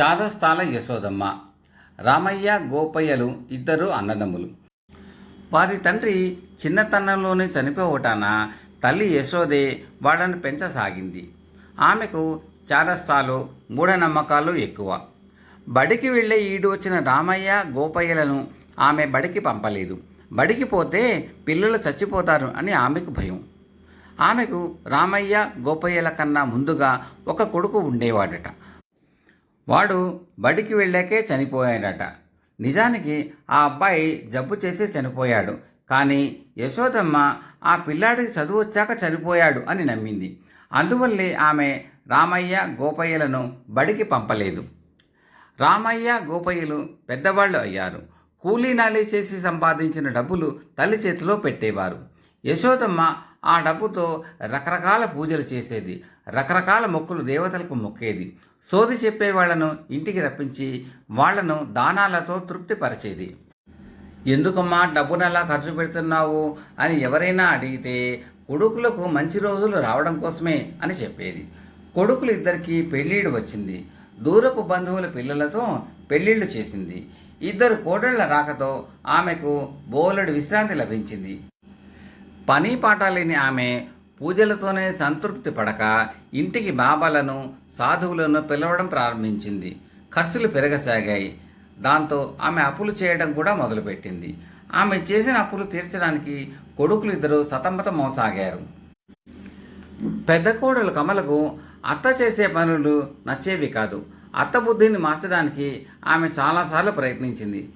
చాదస్తాల యశోదమ్మ రామయ్య గోపయ్యలు ఇద్దరు అన్నదమ్ములు. వారి తండ్రి చిన్నతనంలోనే చనిపోవటాన తల్లి యశోదే వాళ్ళను పెంచసాగింది. ఆమెకు చాదస్తాలు మూఢనమ్మకాలు ఎక్కువ. బడికి వెళ్ళే ఈడు వచ్చిన రామయ్య గోపయ్యలను ఆమె బడికి పంపలేదు. బడికి పోతే పిల్లలు చచ్చిపోతారు అని ఆమెకు భయం. ఆమెకు రామయ్య గోపయ్యల కన్నా ముందుగా ఒక కొడుకు ఉండేవాడట. వాడు బడికి వెళ్ళాకే చనిపోయాడట. నిజానికి ఆ అబ్బాయి జబ్బు చేసి చనిపోయాడు. కానీ యశోదమ్మ ఆ పిల్లాడికి చదువు వచ్చాక చనిపోయాడు అని నమ్మింది. అందువల్లే ఆమె రామయ్య గోపయ్యలను బడికి పంపలేదు. రామయ్య గోపయ్యలు పెద్దవాళ్ళు అయ్యారు. కూలీ నాలి చేసి సంపాదించిన డబ్బులు తల్లి చేతిలో పెట్టేవారు. యశోదమ్మ ఆ డబ్బుతో రకరకాల పూజలు చేసేది. రకరకాల మొక్కులు దేవతలకు మొక్కేది. సోది చెప్పేవాళ్ళను ఇంటికి రప్పించి వాళ్ళను దానాలతో తృప్తిపరిచేది. ఎందుకమ్మా డబ్బునలా ఖర్చు పెడుతున్నావు అని ఎవరైనా అడిగితే కొడుకులకు మంచి రోజులు రావడం కోసమే అని చెప్పేది. కొడుకులు ఇద్దరికి పెళ్ళిళ్ళు వచ్చింది. దూరపు బంధువుల పిల్లలతో పెళ్ళిళ్ళు చేసింది. ఇద్దరు కోడళ్ళ రాకతో ఆమెకు బోలెడు విశ్రాంతి లభించింది. పని పాట లేని ఆమె పూజలతోనే సంతృప్తి పడక ఇంటికి బాబాలను సాధువులను పిలవడం ప్రారంభించింది. ఖర్చులు పెరగసాగాయి. దాంతో ఆమె అప్పులు చేయడం కూడా మొదలుపెట్టింది. ఆమె చేసిన అప్పులు తీర్చడానికి కొడుకులు ఇద్దరు సతమతమోసాగారు పెద్ద కోడలు కమలకు అత్త చేసే పనులు నచ్చేవి కాదు. అత్త బుద్ధిని మార్చడానికి ఆమె చాలాసార్లు ప్రయత్నించింది.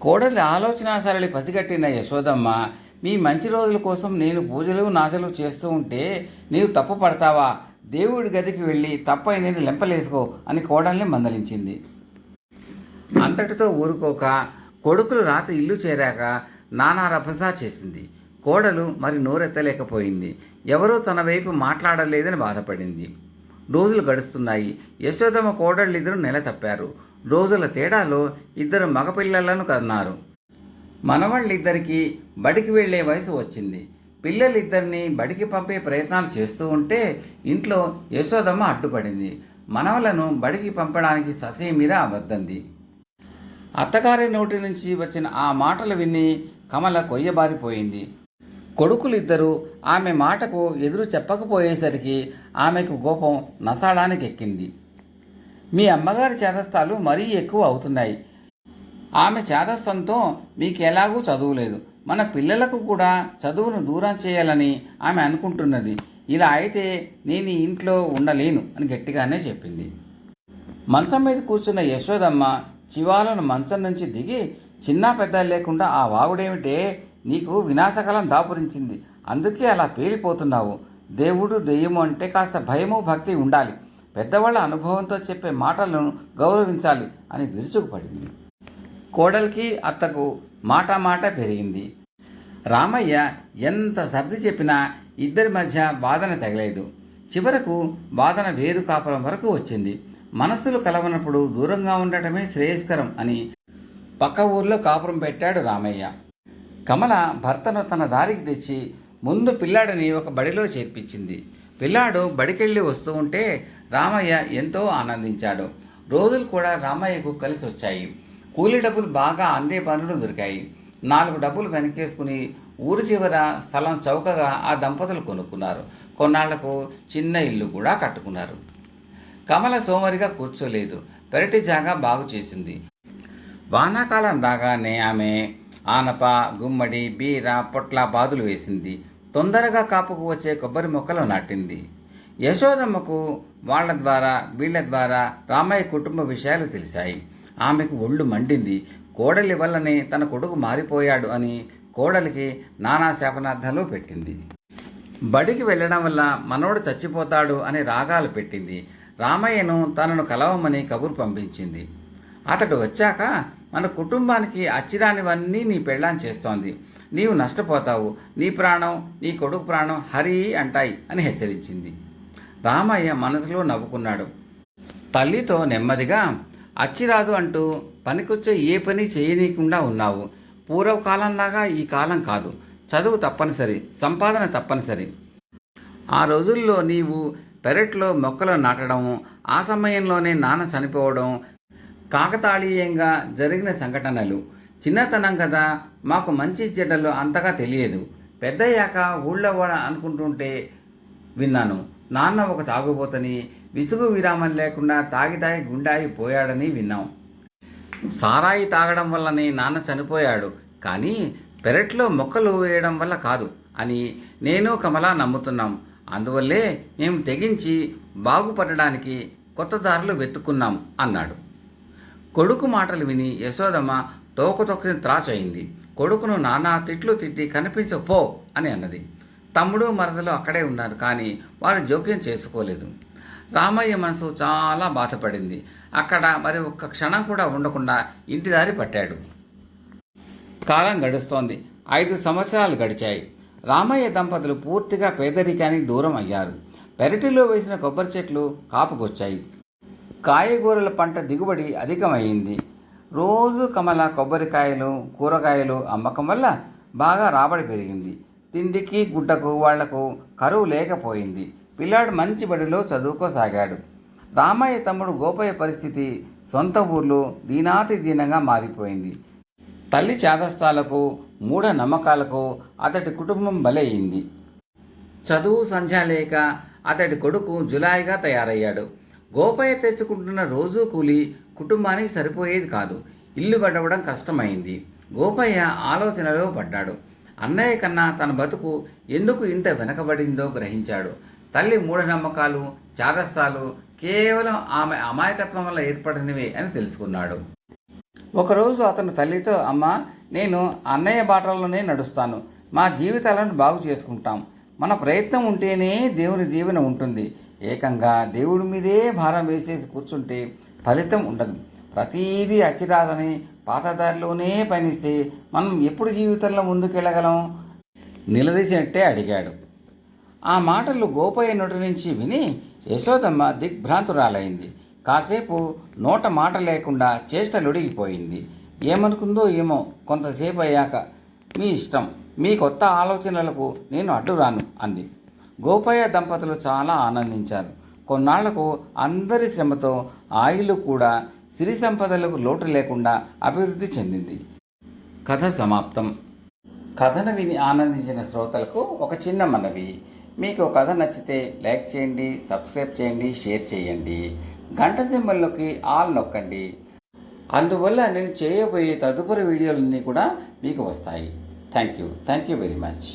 కోడలి ఆలోచన సరళి పసిగట్టిన యశోదమ్మ మీ మంచి రోజుల కోసం నేను పూజలు నాచలు చేస్తూ ఉంటే నీవు తప్పు పడతావా? దేవుడి గదికి వెళ్ళి తప్పై నేను లెంపలేసుకో అని కోడల్ని మందలించింది. అంతటితో ఊరుకోక కొడుకులు రాత్రి ఇల్లు చేరాక నానా రభసా చేసింది. కోడలు మరి నోరెత్తలేకపోయింది. ఎవరూ తన వైపు మాట్లాడలేదని బాధపడింది. రోజులు గడుస్తున్నాయి. యశోదమ్మ కోడళ్ళిద్దరూ నెల తప్పారు రోజుల తేడాలో ఇద్దరు మగపిల్లలను కన్నారు. మనవాళ్ళిద్దరికీ బడికి వెళ్ళే వయసు వచ్చింది. పిల్లలిద్దరిని బడికి పంపే ప్రయత్నాలు చేస్తూ ఉంటే ఇంట్లో యశోదమ్మ అడ్డుపడింది. మనవలను బడికి పంపడానికి ససేమిరా అబద్దంది అత్తగారి నోటి నుంచి వచ్చిన ఆ మాటలు విని కమల కొయ్యబారిపోయింది. కొడుకులిద్దరూ ఆమె మాటకు ఎదురు చెప్పకపోయేసరికి ఆమెకు కోపం నసాడానికి ఎక్కింది మీ అమ్మగారి చేతస్థాలు మరీ ఎక్కువ అవుతున్నాయి. ఆమె చేదస్తంతో మీకు ఎలాగూ చదువులేదు. మన పిల్లలకు కూడా చదువును దూరం చేయాలని ఆమె అనుకుంటున్నది. ఇలా అయితే నేను ఇంట్లో ఉండలేను అని గట్టిగానే చెప్పింది. మంచం మీద కూర్చున్న యశోదమ్మ చివాలను మంచం నుంచి దిగి చిన్న పెద్ద లేకుండా ఆ వాగుడేమిటే నీకు వినాశకాలం దాపురించింది. అందుకే అలా పేలిపోతున్నావు. దేవుడు దెయ్యము అంటే కాస్త భయము భక్తి ఉండాలి. పెద్దవాళ్ళ అనుభవంతో చెప్పే మాటలను గౌరవించాలి అని విరుచుకుపడింది. కోడలికి అత్తకు మాట మాట పెరిగింది. రామయ్య ఎంత సర్ది చెప్పినా ఇద్దరి మధ్య వాదన తగలేదు. చివరకు వాదన వేరు కాపురం వరకు వచ్చింది. మనస్సులు కలవనప్పుడు దూరంగా ఉండటమే శ్రేయస్కరం అని పక్క ఊర్లో కాపురం పెట్టాడు రామయ్య. కమల భర్తను తన దారికి తెచ్చి ముందు పిల్లాడిని ఒక బడిలో చేర్పించింది. పిల్లాడు బడికెళ్ళి వస్తూ ఉంటే రామయ్య ఎంతో ఆనందించాడు. రోజులు కూడా రామయ్యకు కలిసి వచ్చాయి కూలీ డబ్బులు బాగా అందే పనులు దొరికాయి. నాలుగు డబ్బులు వెనకేసుకుని ఊరు చివర స్థలం చౌకగా ఆ దంపతులు కొనుక్కున్నారు. కొన్నాళ్ళకు చిన్న ఇల్లు కూడా కట్టుకున్నారు. కమల సోమరిగా కూర్చోలేదు. పెరటి జాగా బాగు చేసింది. వానాకాలం రాగానే ఆమె ఆనప గుమ్మడి బీర పొట్ల బాదులు వేసింది. తొందరగా కాపుకు వచ్చే కొబ్బరి మొక్కలు నాటింది. యశోదమ్మకు వాళ్ళ ద్వారా వీళ్ళ ద్వారా రామయ్య కుటుంబ విషయాలు తెలిసాయి. ఆమెకు ఒళ్ళు మండింది. కోడలి వల్లనే తన కొడుకు మారిపోయాడు అని కోడలికి నానా శాపనార్థాలు పెట్టింది. బడికి వెళ్ళడం వల్ల మనవడు చచ్చిపోతాడు అని రాగాలు పెట్టింది. రామయ్యను తనను కలవమని కబురు పంపించింది. అతడు వచ్చాక మన కుటుంబానికి అచ్చిరానివన్నీ నీ పెళ్ళాం చేస్తోంది. నీవు నష్టపోతావు. నీ ప్రాణం నీ కొడుకు ప్రాణం హరి అంటాయి అని హెచ్చరించింది. రామయ్య మనసులో నవ్వుకున్నాడు. తల్లితో నెమ్మదిగా అచ్చిరాదు అంటూ పనికొచ్చే ఏ పని చేయనీయకుండా ఉన్నావు. పూర్వకాలంలాగా ఈ కాలం కాదు. చదువు తప్పనిసరి సంపాదన తప్పనిసరి. ఆ రోజుల్లో నీవు పెరట్లో మొక్కలు నాటడం ఆ సమయంలోనే నాన్న చనిపోవడం కాకతాళీయంగా జరిగిన సంఘటనలు. చిన్నతనం కదా మాకు మంచి చెడ్డలు అంతగా తెలియదు. పెద్దయ్యాక ఊళ్ళో వాడ అనుకుంటుంటే విన్నాను. నాన్న ఒక తాగుబోతని విసుగు విరామం లేకుండా తాగి తాగి గుండాయి పోయాడని విన్నాం. సారాయి తాగడం వల్లనే నాన్న చనిపోయాడు కానీ పెరట్లో మొక్కలు వేయడం వల్ల కాదు అని నేను కమలా నమ్ముతున్నాం. అందువల్లే మేము తెగించి బాగుపడడానికి కొత్త దారులు వెతుక్కున్నాం అన్నాడు. కొడుకు మాటలు విని యశోదమ్మ తోకతొక్కని త్రాచయింది కొడుకును నానా తిట్లు తిట్టి కనిపించకపో అని అన్నది. తమ్ముడు మరదలు అక్కడే ఉన్నారు కానీ వారు జోక్యం చేసుకోలేదు. రామయ్య మనసు చాలా బాధపడింది. అక్కడ మరి ఒక్క క్షణం కూడా ఉండకుండా ఇంటి దారి పట్టాడు. కాలం గడుస్తోంది. ఐదు సంవత్సరాలు గడిచాయి. రామయ్య దంపతులు పూర్తిగా పేదరికానికి దూరం అయ్యారు. పెరటిలో వేసిన కొబ్బరి చెట్లు కాపుకొచ్చాయి. కాయగూరల పంట దిగుబడి అధికమైంది. రోజు కమల కొబ్బరికాయలు కూరగాయలు అమ్మకం వల్ల బాగా రాబడి పెరిగింది. తిండికి గుడ్డకు వాళ్ళకు కరువు లేకపోయింది. పిల్లాడు మంచి బడిలో చదువుకోసాగాడు. రామయ్య తమ్ముడు గోపయ్య పరిస్థితి సొంత ఊర్లో దీనాతి దీనంగా మారిపోయింది. తల్లి చాదస్తాలకు మూఢ నమ్మకాలకు అతడి కుటుంబం బలయింది. చదువు సంధ్య లేక అతడి కొడుకు జులాయిగా తయారయ్యాడు. గోపయ్య తెచ్చుకుంటున్న రోజూ కూలి కుటుంబానికి సరిపోయేది కాదు. ఇల్లు గడవడం కష్టమైంది. గోపయ్య ఆలోచనలో పడ్డాడు. అన్నయ్య కన్నా తన బతుకు ఎందుకు ఇంత వెనకబడిందో గ్రహించాడు. తల్లి మూఢనమ్మకాలు చాదస్తాలు కేవలం ఆమె అమాయకత్వం వల్ల ఏర్పడినవే అని తెలుసుకున్నాడు. ఒకరోజు అతను తల్లితో అమ్మ నేను అన్నయ్య బాటలోనే నడుస్తాను. మా జీవితాలను బాగు చేసుకుంటాం. మన ప్రయత్నం ఉంటేనే దేవుని దీవెన ఉంటుంది. ఏకంగా దేవుడి మీదే భారం వేసేసి కూర్చుంటే ఫలితం ఉండదు. ప్రతీదీ అచిరాదని పాతదారిలోనే పయనిస్తే మనం ఎప్పుడు జీవితంలో ముందుకెళ్ళగలం? నిలదీసినట్టే అడిగాడు. ఆ మాటలు గోపయ్య నోటి నుంచి విని యశోదమ్మ దిగ్భ్రాంతురాలైంది. కాసేపు నోట మాట లేకుండా చేష్టలుడిగిపోయింది. ఏమనుకుందో ఏమో కొంతసేపు అయ్యాక మీ ఇష్టం మీ కొత్త ఆలోచనలకు నేను అడ్డురాను అంది. గోపయ్య దంపతులు చాలా ఆనందించారు. కొన్నాళ్ళకు అందరి శ్రమతో ఆయిలు కూడా సిరి సంపదలకు లోటు లేకుండా అభివృద్ధి చెందింది. కథ సమాప్తం. కథను విని ఆనందించిన శ్రోతలకు ఒక చిన్న మనవి. మీకు కథ నచ్చితే లైక్ చేయండి సబ్స్క్రైబ్ చేయండి షేర్ చేయండి. గంట సింబల్లోకి ఆల్ నొక్కండి. అందువల్ల నేను చేయబోయే తదుపరి వీడియోలన్నీ కూడా మీకు వస్తాయి. Thank you. Thank you very much.